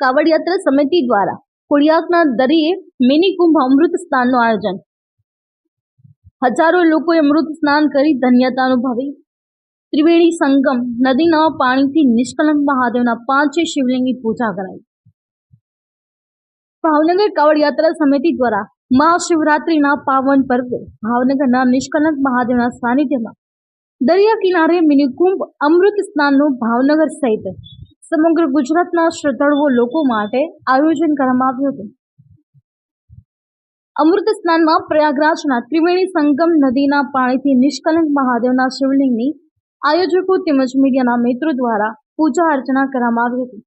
કાવડ યાત્રા સમિતિ દ્વારા કોળિયાકના દરિયે મિની કુંભ અમૃત સ્નાનનું આયોજન. હજારો લોકોએ અમૃત સ્નાન કરી ધન્યતા અનુભવી. ત્રિવેણી સંગમ નદીના પાણીથી નિષ્કલંક મહાદેવના પાંચે શિવલિંગની પૂજા કરાઈ. ભાવનગર કાવડ યાત્રા સમિતિ દ્વારા મહાશિવરાત્રિના પાવન પર્વે ભાવનગરના નિષ્કલંક મહાદેવના સાનિધ્યમાં દરિયા કિનારે મિનિકુંભ અમૃત સ્નાનનું ભાવનગર સહિત સમગ્ર ગુજરાતના શ્રદ્ધાળુઓ લોકો માટે આયોજન કરવામાં આવ્યું હતું. અમૃત સ્નાનમાં પ્રયાગરાજના ત્રિવેણી સંગમ નદીના પાણીથી નિષ્કલંક મહાદેવના શિવલિંગની આયોજકો તેમજ મીડિયાના મિત્રો દ્વારા પૂજા અર્ચના કરવામાં આવી હતી.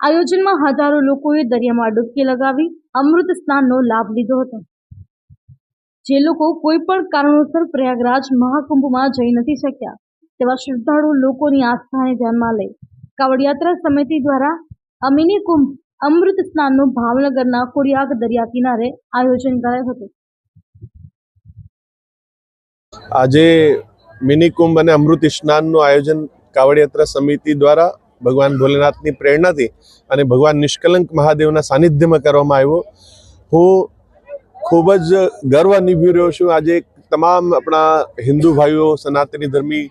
આયોજનમાં હજારો લોકોએ દરિયામાં ડૂબકી લગાવી અમૃત સ્નાનનો લાભ લીધો હતો. જે લોકો કોઈ પણ કારણોસર પ્રયાગરાજ મહાકુંભમાં જઈ નથી શક્યા. તેવા શ્રદ્ધાળુ લોકોની આસ્થાને ધ્યાનમાં લઈ કાવડયાત્રા સમિતિ દ્વારા આ કુંભ અમૃત સ્નાનનું ભાવનગરના ખોડિયાક દરિયા કિનારે આયોજન કરાયું હતું. આજે મિની કુંભ અને અમૃત સ્નાનનું આયોજન કાવડયાત્રા સમિતિ દ્વારા ભગવાન ભોલેનાથની પ્રેરણાથી અને ભગવાન નિષ્કલંક મહાદેવના સાનિધ્યમાં કરવામાં આવ્યો. હું ખૂબ જ ગર્વ અનુભવી રહ્યો છું. આજે તમામ આપણા હિન્દુ ભાઈઓ, સનાતની ધર્મી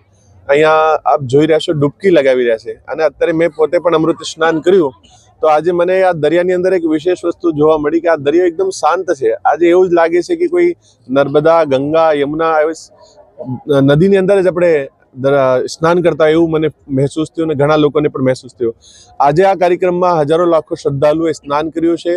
અહીંયા આપ જોઈ રહ્યા છો, ડૂબકી લગાવી રહ્યા છે. અને અત્યારે મેં પોતે પણ અમૃત સ્નાન કર્યું. તો આજે મને આ દરિયાની અંદર એક વિશેષ વસ્તુ જોવા મળી કે આ દરિયો એકદમ શાંત છે. આજે એવું જ લાગે છે કે કોઈ નર્મદા, ગંગા, યમુના એવી નદીની અંદર જ આપણે સ્નાન કરતા એવું મને મહેસૂસ થયું અને ઘણા લોકોને પણ મહેસૂસ થયું. આજે આ કાર્યક્રમમાં હજારો લાખો શ્રદ્ધાળુઓએ સ્નાન કર્યું છે.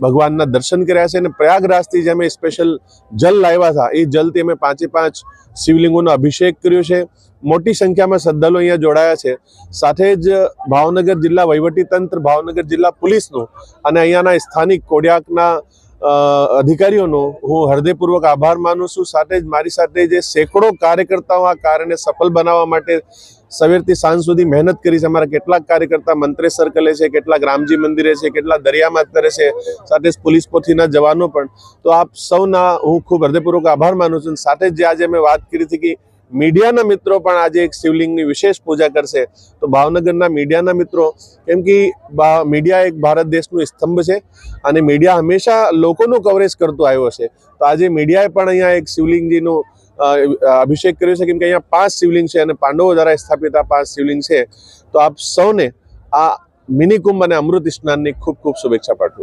ભગવાનના દર્શન કર્યા છે અને પ્રયાગરાજથી જે અમે સ્પેશિયલ જલ લાવ્યા હતા, એ જલથી અમે પાંચે પાંચ શિવલિંગોનો અભિષેક કર્યો છે. મોટી સંખ્યામાં શ્રદ્ધાળુઓ અહીંયા જોડાયા છે. સાથે જ ભાવનગર જિલ્લા વહીવટી તંત્ર, ભાવનગર જિલ્લા પોલીસનું અને અહીંયાના સ્થાનિક કોડિયાકના અધિકારીઓનો હું હૃદયપૂર્વક આભાર માનું છું. સાથે જ મારી સાથે જે સેંકડો કાર્યકર્તાઓ આ કાર્યને સફળ બનાવવા માટે સવેરથી સાંજ સુધી મહેનત કરી છે. અમારા કેટલાક કાર્યકર્તા મંત્રેશ સર્કલે છે, કેટલાક રામજી મંદિરે છે, કેટલાક દરિયામાં અત્યારે છે. સાથે જ પોલીસ પોથીના જવાનો પણ. તો આપ સૌના હું ખૂબ હૃદયપૂર્વક આભાર માનું છું. સાથે જ આજે મેં વાત કરી હતી કે મીડિયાના મિત્રો પણ આજે એક શિવલિંગની વિશેષ પૂજા કરશે. તો ભાવનગરના મીડિયાના મિત્રો, કેમ કે મીડિયા એક ભારત દેશનું સ્તંભ છે અને મીડિયા હંમેશા લોકોનું કવરેજ કરતું આવ્યો છે. તો આજે મીડિયાએ પણ અહીંયા એક શિવલિંગજીનું અભિષેક કર્યો છે, કેમ કે અહીંયા પાંચ શિવલિંગ છે અને પાંડવો દ્વારા સ્થાપિત આ પાંચ શિવલિંગ છે. તો આપ સૌને આ મિની કુંભ અને અમૃત સ્નાનની ખૂબ ખૂબ શુભેચ્છા પાઠવું